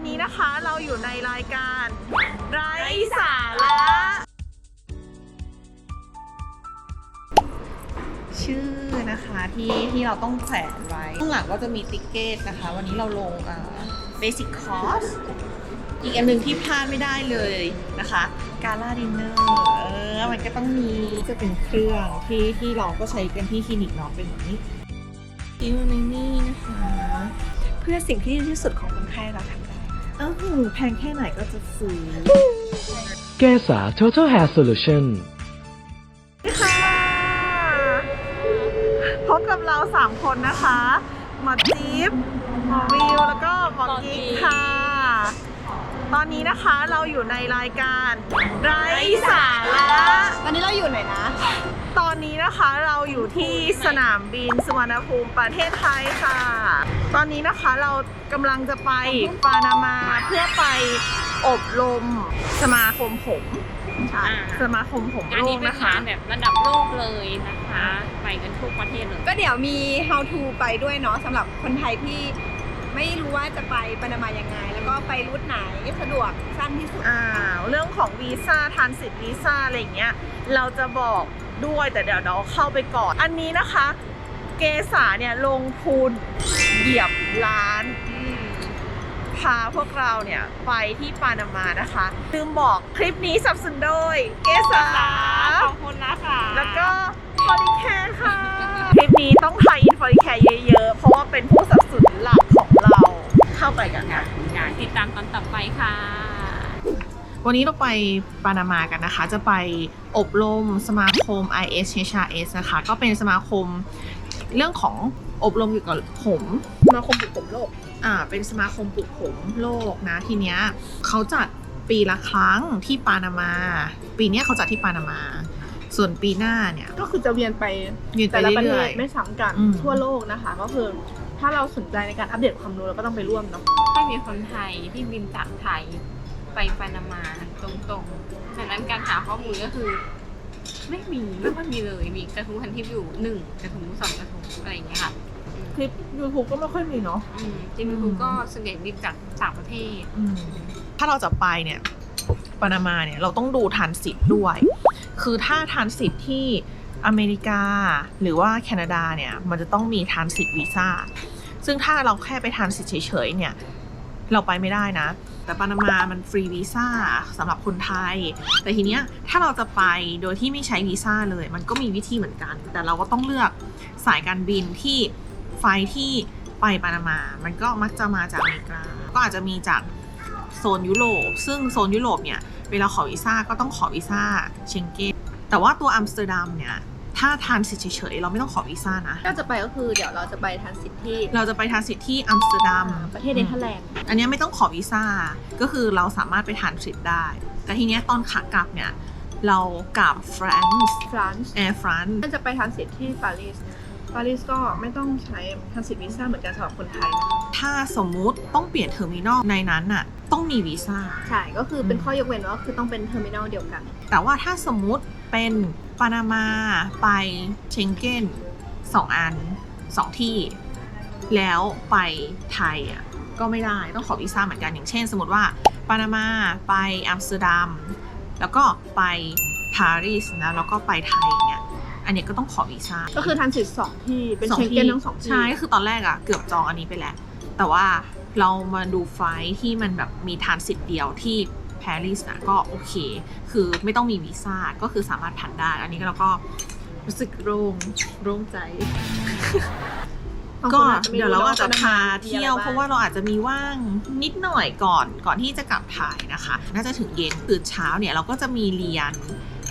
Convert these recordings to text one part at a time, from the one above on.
อนนี้นะคะเราอยู่ในรายการไร้สาระชื่อนะคะที่ที่เราต้องแขวนไว้ ข้างหลังก็จะมีติ๊กเกตนะคะ วันนี้เราลงเบสิ c คอร์สอีกอันหนึ่งที่พลาดไม่ได้เลยนะคะกาล่าดินเนอร์เออมันก็ต้องมีจะเป็นเครื่องที่ที่เราก็ใช้กันที่คลินิกเนาะเป็นแบบนี้คิวในนี่นะคะ เพื่อสิ่งที่ดีที่สุดของคนไข้เราทำได้ เอ้าหูแพงแค่ไหนก็จะซื้อแก้สา Total Hair Solution ค่ะ พบกับเรา 3 คนนะคะ หมอจิ๊บหมอวิว แล้วก็หมอกิ๊กค่ะ ตอนนี้นะคะเราอยู่ในรายการไร้สาระตอนนี้เราอยู่ไหนนะ ตอนนี้นะคะเราอยู่ที่สนามบินสุวรรณภูมิประเทศไทยค่ะ ตอนนี้นะคะเรา กำลังจะไปปานามาเพื่อไปอบรมสมาคมผมใช่อ่าสมาคมผมงานโลนี้กเป็นนะคะงานแบบระดับโลกเลยนะคะ ไปกันทุกประเทศเลยก็เดี๋ยวมี how to ไปด้วยเนาะสำหรับคนไทยที่ไม่รู้ว่าจะไปปานามายังไง แล้วก็ไปรูทไหนสะดวกสั้นที่สุดอ่าเรื่องของวีซ่าทานสิทธิ์วีซ่าอะไรอย่างเงี้ยเราจะบอกด้วยแต่เดี๋ยวเราเข้าไปก่อน อันนี้นะคะ เกษาเนี่ยลงทุนเหยียบล้าน พาพวกเราเนี่ย ไปที่ปานามานะคะ ลืมบอกคลิปนี้สนับสนุนโดยเกษาขอบคุณนะคะ แล้วก็ฟอริแคร์ค่ะ คลิปนี้ต้องไทยอินฟอริแคร์เยอะๆ เพราะว่าเป็นผู้สนับสนุนหลักของเราเข้าไปกันค่ะอยากติดตามตอนต่อไปค่ะ วันนี้เราไปปานามากันนะคะ จะไปอบรมสมาคม ISHRS นะคะ ก็เป็นสมาคมเรื่องของอบรมเกี่ยวกับผม สมาคมปลูกผมโลก อ่า เป็นสมาคมปลูกผมโลกนะ ทีเนี้ยเขาจัดปีละครั้งที่ปานามา ปีเนี้ยเขาจัดที่ปานามา ส่วนปีหน้าเนี่ย ก็คือจะเวียนไปยืนไปแต่ละประเทเรื่อศยไม่ซ้ำกันอืม ทั่วโลกนะคะ ก็คือถ้าเราสนใจในการอัปเดตความรู้เราก็ต้องไปร่วมเนาะถ้ามีคนไทยที่บินจากไทยไปปานามาตรงๆดังนั้นการหาข้อมูลก็คือ ไม่มีไม่ค่อยมีเลย มีกระทู้พันทิปอยู่หนึ่งกระทู้สองกระทู้อะไรอย่างเงี้ยค่ะอืมๆค ลิป YouTube ก็ไม่ค่อยมีเนาะ อืมจริงๆคุณก็ส่วนใหญ่บินจากต่างประเทศถ้าเราจะไปเนี่ยปานามาเนี่ยเราต้องดูทันสิทธิ์ด้วย คือถ้าทันสิทธิ์ที่อเมริกา หรือว่าแคนาดาเนี่ยมันจะต้องมีทันสิทธิ์วีซ่า ซึ่งถ้าเราแค่ไปทันสิทธิ์เฉยๆเนี่ยเราไปไม่ได้นะ แต่ปานามามันฟรีวีซ่าสำหรับคนไทย แต่ทีเนี้ยถ้าเราจะไปโดยที่ไม่ใช้วีซ่าเลย มันก็มีวิธีเหมือนกัน แต่เราก็ต้องเลือกสายการบินที่ ไฟที่ไปปานามา มันก็มักจะมาจากอเมริกา ก็อาจจะมีจากโซนยุโรป ซึ่งโซนยุโรปเนี่ยเวลาขอวีซ่าก็ต้องขอวีซ่าเชงเก้นแต่ว่าตัวอัมสเตอร์ดัมเนี่ยถ้าทานสิทธิ์เฉยๆเราไม่ต้องขอวีซ่านะก็จะไปก็คือเดี๋ยวเราจะไปทันสิทธิ์ที่ เราจะไปทานสิทธิ์ที่อัมสเตอร์ดัมประเทศเนเธอร์แลนด์อันนี้ไม่ต้องขอวีซ่าก็คือเราสามารถไปทานสิทธิ์ได้ แต่ทีเนี้ยตอนขากลับเนี่ยเรากลับฟรานซ์ฟรานซ์แอร์ฟรานซ์จะไปทันสิทธิ์ที่ปารีส ปารีสก็ไม่ต้องใช้ทันสิทธิ์วีซ่าเหมือนกันสำหรับคนไทยนะคะถ้าสมมุติต้องเปลี่ยนเทอร์มินอลในนั้นน่ะ ต้องมีวีซ่า ใช่ ก็คือเป็นข้อยกเว้นว่าคือต้องเป็นเทอร์มินอลเดียวกัน แต่ว่าถ้าสมมุติเป็นปานามาไปเชงเก้นสองอันสองที่ แล้วไปไทยอะก็ไม่ได้ต้องขอวีซ่าเหมือนกันอย่างเช่น สมมติว่าปานามาไปอัมสเตอร์ดัมแล้วก็ไปปารีสนะแล้วก็ไปไทยเนี่ย อันเนี้ยก็ต้องขอวีซ่าก็คือทันสิทธิ์สองที่เป็นสองเชงเก้นทั้งสองที่ใช่ก็คือตอนแรกอะเกือบจองอันนี้ไปแล้ว แต่ว่าเรามาดูไฟล์ที่มันแบบมีทานสิทธิ์เดียวที่ปารีสนะก็โอเค คือไม่ต้องมีวีซ่าก็คือสามารถผ่านได้ อันนี้เราก็รู้สึกโล่งโล่งใจบางก็คนอาจจะไม่เดี๋ยวเราก็นจะพามีเที่ยวอไบ้งเพราะว่าเราอาจจะมีว่างนิดหน่อยก่อนก่อนที่จะกลับไทยนะคะ น่าจะถึงเย็นตื่นเช้าเนี่ยเราก็จะมีเรียน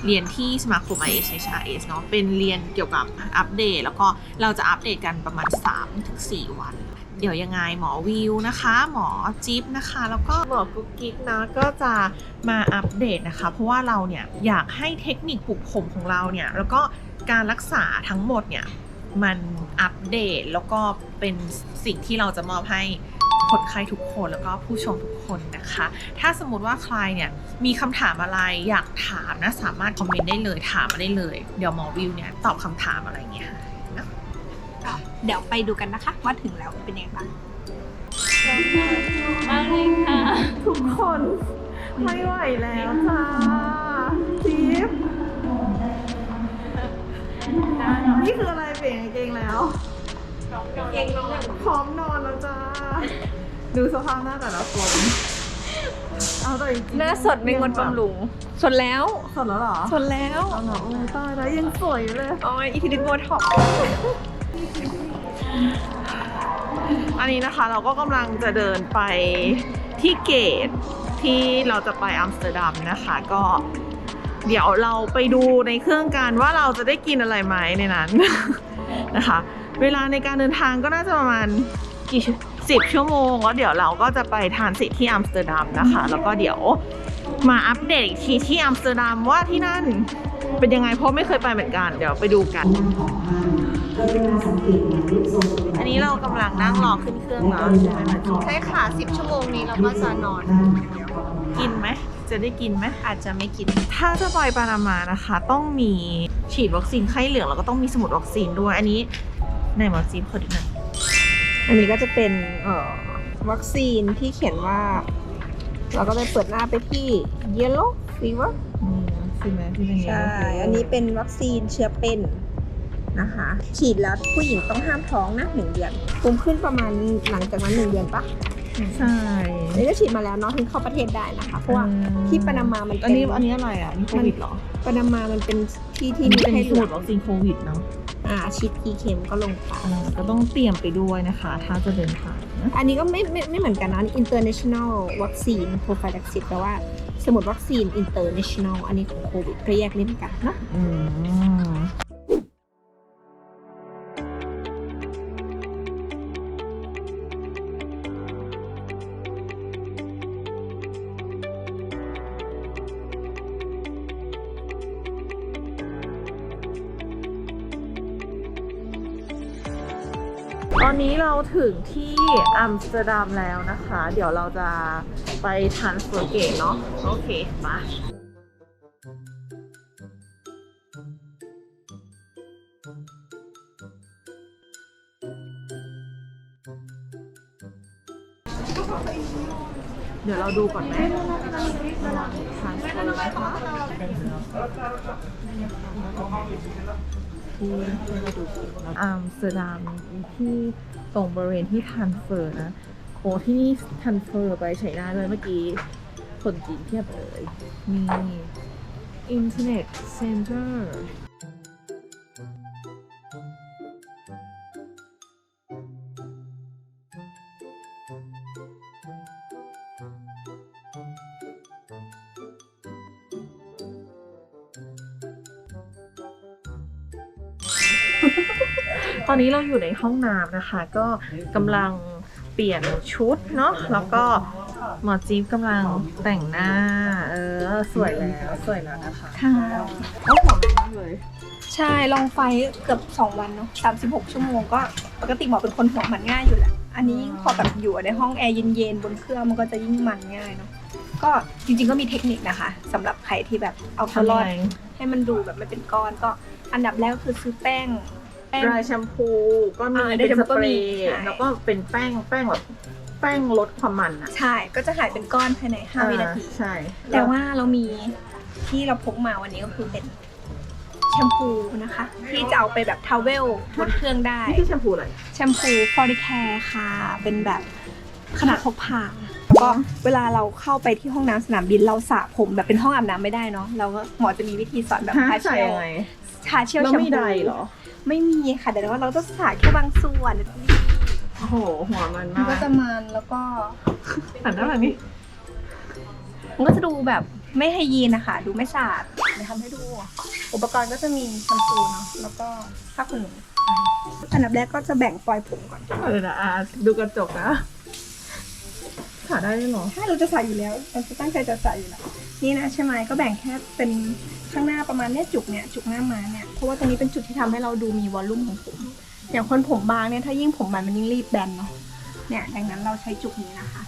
เรียนที่สมาคม ISHRS เนาะเป็นเรียนเกี่ยวกับอัปเดต แล้วก็เราจะอัปเดตกันประมาณ 3-4 วัน เดี๋ยวยังไงหมอวิวนะคะ หมอจิ๊บนะคะ แล้วก็หมอกุ๊กกิ๊กนะก็จะมาอัปเดตนะคะ เพราะว่าเราเนี่ยอยากให้เทคนิคปลูกผมของเราเนี่ยแล้วก็การรักษาทั้งหมดเนี่ยมันอัปเดตแล้วก็เป็นสิ่งที่เราจะมอบให้ คนไข้ทุกคนแล้วก็ผู้ชมทุกคนนะคะ ถ้าสมมติว่าใครเนี่ยมีคำถามอะไรอยากถามนะสามารถคอมเมนต์ได้เลยถามมาได้เลย เดี๋ยวหมอวิวเนี่ยตอบคำถามอะไรเงี้ยให้นะเดี๋ยวไปดูกันนะคะว่าถึงแล้วเป็นยังไงบ้างมาเลยค่ะไม่ไหวแล้วจ้าจิ๊บนี่คืออะไรเปลี่ยนกางเกงแล้ว เก่งนอนพร้อมนอนแล้วจ้า ดูสภาพหน้าแต่ละคน เอาแต่จริงๆหน้าสดไม่งดบำรุงสดแล้วสดแล้วเหรอสดแล้วเอาเหรอโอ้ยตายแล้วยังสวยอยู่เลยอ๋ออีทีดิโบท็อกอันนี้นะคะเราก็กำลังจะเดินไปที่เกตที่เราจะไปอัมสเตอร์ดัมนะคะก็เดี๋ยวเราไปดูในเครื่องกันว่าเราจะได้กินอะไรไหมในนั้นนะคะ เวลาในการเดินทางก็น่าจะประมาณกี่สิบชั่วโมงแล้วเดี๋ยวเราก็จะไปทานสิที่อัมสเตอร์ดัมนะคะ แล้วก็เดี๋ยวมาอัปเดตอีกทีที่อัมสเตอร์ดัมว่าที่นั่นเป็นยังไงเพราะไม่เคยไปเหมือนกัน เดี๋ยวไปดูกัน อันนี้เรากำลังนั่งรอขึ้นเครื่องแล้วใช่ไหมใช่ค่ะ 10 ชั่วโมงนี้เราก็จะนอน กินไหม จะได้กินไหมอาจจะไม่กิน ถ้าจะไปปานามานะคะ ต้องมีฉีดวัคซีนไข้เหลืองแล้วก็ต้องมีสมุดวัคซีนด้วย อันนี้ ในหมอจีบขอดูหน่อย อันนี้ก็จะเป็นเอ่อวัคซีนที่เขียนว่า เราก็เลยเปิดหน้าไปที่ yellow fever นี่ใช่ไหมที่เป็นใช่ อันนี้เป็นวัคซีนเชื้อเป็นนะคะ ฉีดแล้วผู้หญิงต้องห้ามท้องนะหนึ่งเดือนภูมิขึ้นประมาณหลังจากนั้นหนึ่งเดือนปะใช่อันนี้ก็ฉีดมาแล้วเนาะถึงเข้าประเทศได้นะคะเพราะว่าที่ปานามามันอัเป็นนี้อันนี้อะไรอะอันนี่โควิดเหรอปานามามันเป็นที่ที่อันมีนี้เป็นให้สเลืมุอดกวัคซีนโควิดเนาะ อ่าฉีดกี่เข็มก็ลงไปอ่าก็ต้องเตรียมไปด้วยนะคะ ถ้าจะเดินทางนะอันนี้ก็ไม่ไม่ไม่เหมือนกันนะ international vaccine prophylaxis แปลว่าสมุดวัคซีน international อันนี้ของโควิดก็แยกเล่มกันเนาะ อืม อนนี้เราถึงที่อัมสเตอร์ดัมแล้วนะคะ เดี๋ยวเราจะไปทานสเฟอร์เกตเนาะ โอเคมา ดูก่อนไหมทานสเฟอร์นะคะที่ที่เราดูอัมสเตอร์ดัมที่ตรงบริเวณที่ทันเฟอร์นะโอ้ที่นี่ทันเฟอร์ไปใช้ได้เลยเมื่อกี้ คนจีนเทียบเลยมีอินเทอร์เน็ตเซ็นเตอร์ ตอนนี้เราอยู่ในห้องน้ำนะคะ ก็กำลังเปลี่ยนชุดเนาะแล้วก็หมอจี๊บกำลังแต่งหน้า เออ สวยแล้วสวยแล้วนะคะค่ะโอ้หอมมากเลย ใช่ลองไฟเกือบ 2 วันเนาะ36 ชั่วโมงก็ปกติหมอเป็นคนหัวมันง่ายอยู่แหละ อันนี้ยิ่งพอแบบอยู่ในห้องแอร์เย็นๆบนเครื่องมันก็จะยิ่งมันง่ายเนาะก็จริงๆก็มีเทคนิคนะคะสำหรับใครที่แบบเอาตัวรอดทำยังไงให้มันดูแบบไม่เป็นก้อนก็อันดับแรกก็คือซื้อแป้งแป้ง ดรายแชมพูก็มีอ่าเป็น dry ส shampoo เปรก็มีย์ใช่แล้วก็เป็นแป้งแป้งแบบแป้งลดความมันอะใช่ ก็จะหายเป็นก้อนภายใน 5 วินาทีอ่ใช่ แต่ว่าเรามีที่เราพกมาวันนี้ก็คือเป็นแชมพูนะคะ ที่จะเอาไปแบบทาวเวลบนเครื่องได้ นี่คือแชมพูอะไร แชมพูฟอริแคร์ค่ะ เป็นแบบขนาดพกพาแล้วก็เวลาเราเข้าไปที่ห้องน้ำสนามบินเราสระผมแบบเป็นห้องอาบน้ำไม่ได้เนาะเราก็หมอจะมีวิธีสอนแบบฮะทาใส่เชลยังไงทาเชลแล้วแชมมีพูใดเหรอ ไม่มีค่ะแต่ว่าเราต้องสระแค่บางส่วนโอ้โห หัวมันมันมาก็กจะมันแล้วก็หันหน้าแบบนี้มันก็จะดูแบบไม่ไฮยีนนะคะ ดูไม่สะอาดเดี๋ยวทำให้ดู อุปกรณ์ก็จะมีแชมพูเนาะแล้วก็ผ้าขนหนูอันดับแรกก็จะแบ่งปลอยผมก่อนเออนะอาดูกระจกนะขาได้ด้วยเหรอ ถ้าเราจะใส่อยู่แล้วเราจะตั้งใจจะใส่อยู่แล้ว นี่นะใช่ไหมก็แบ่งแค่เป็นข้างหน้าประมาณเนี้ยจุกเนี่ยจุกหน้ามาเนี่ยเพราะว่าตรงนี้เป็นจุดที่ทำให้เราดูมีวอลลุ่มของผมอย่างคนผมบางเนี่ยถ้ายิ่งผมมันมันยิ่งรีบแบนเนาะเนี่ยดังนั้นเราใช้จุกนี้นะคะ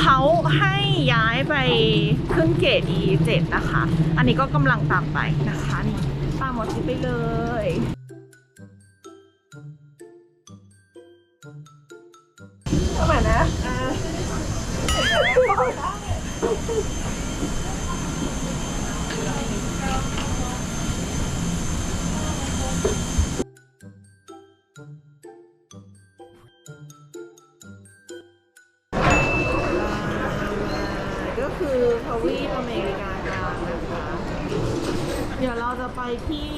เขาให้ย้ายไปขึ้นเกรจ็ดนะคะ อันนี้ก็กำลังตามไปนะคะนี่ตามมดซิไปเลยเข้ามานะ ก็คือทวีปอเมริกากลางนะคะ เดี๋ยวเราจะไปที่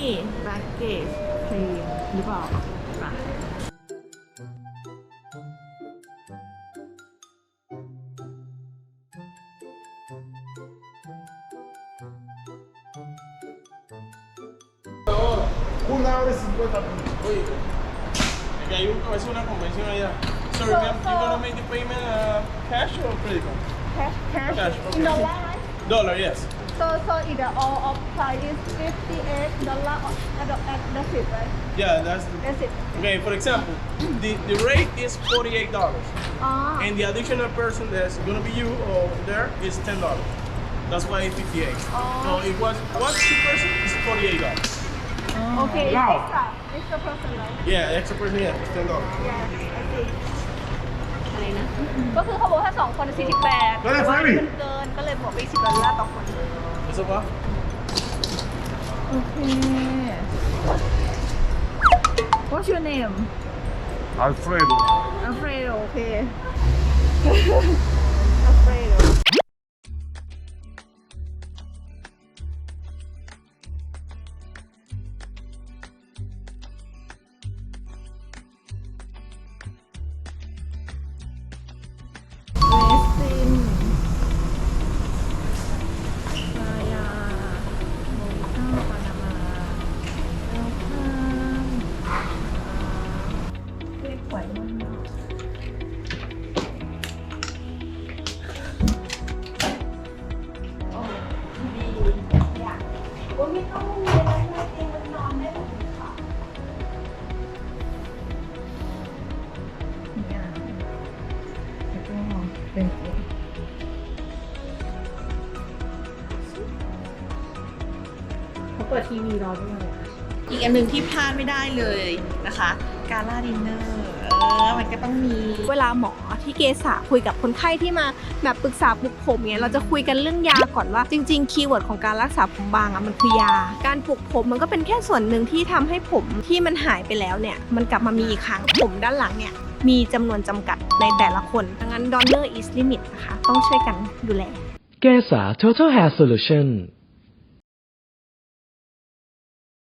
แบ็กเกจเพลนหรือเปล่า hay un, a veces una convención allá. So, remember, you gonna make the payment uh, cash or credit card? cash cash Cash, okay. in dollar right Dollar, yes. so so it all of price is 58 dollar at the at that's it right Yeah, that's the, that's it okay. For example, the, the rate is forty-eight dollars, อ๋อ and the additional person that's gonna be you over there is ten dollars. That's why it's fifty-eight. So it was one person is forty-eight dollars. โอเค Wow. extra extra person right Yeah, extra person yeah, it's ten dollars. yeah I see อะไรนะ ก็คือเขาบอกถ้าสองคน48ก็เลยแต่ว่าฟรี มันเกินก็เลยบวกไป10ดอลลาร์ต่อคน Is it what? โอเค What's your name Alfredo. Alfredo โอเค เขาเปิดทีวีรอด้วยอีกอันหนึ่งที่พลาดไม่ได้เลยนะคะ การล่าดินเนอร์ ออมันก็ต้องมี เวลาหมอที่เกษาคุยกับคนไข้ที่มาแบบปรึกษาปลุกผมเนี่ยเราจะคุยกันเรื่องยาก่อนว่า จริงๆคีย์เวิร์ดของการรักษาผมบางอะมันคือยา การปลุกผมมันก็เป็นแค่ส่วนหนึ่งที่ทำให้ผมที่มันหายไปแล้วเนี่ยมันกลับมามีอีกครั้งผมด้านหลังเนี่ยมีจำนวนจำกัดในแต่ละคนดังนั้น donor is limit นะคะ ต้องช่วยกันดูแลแกษา Total Hair Solution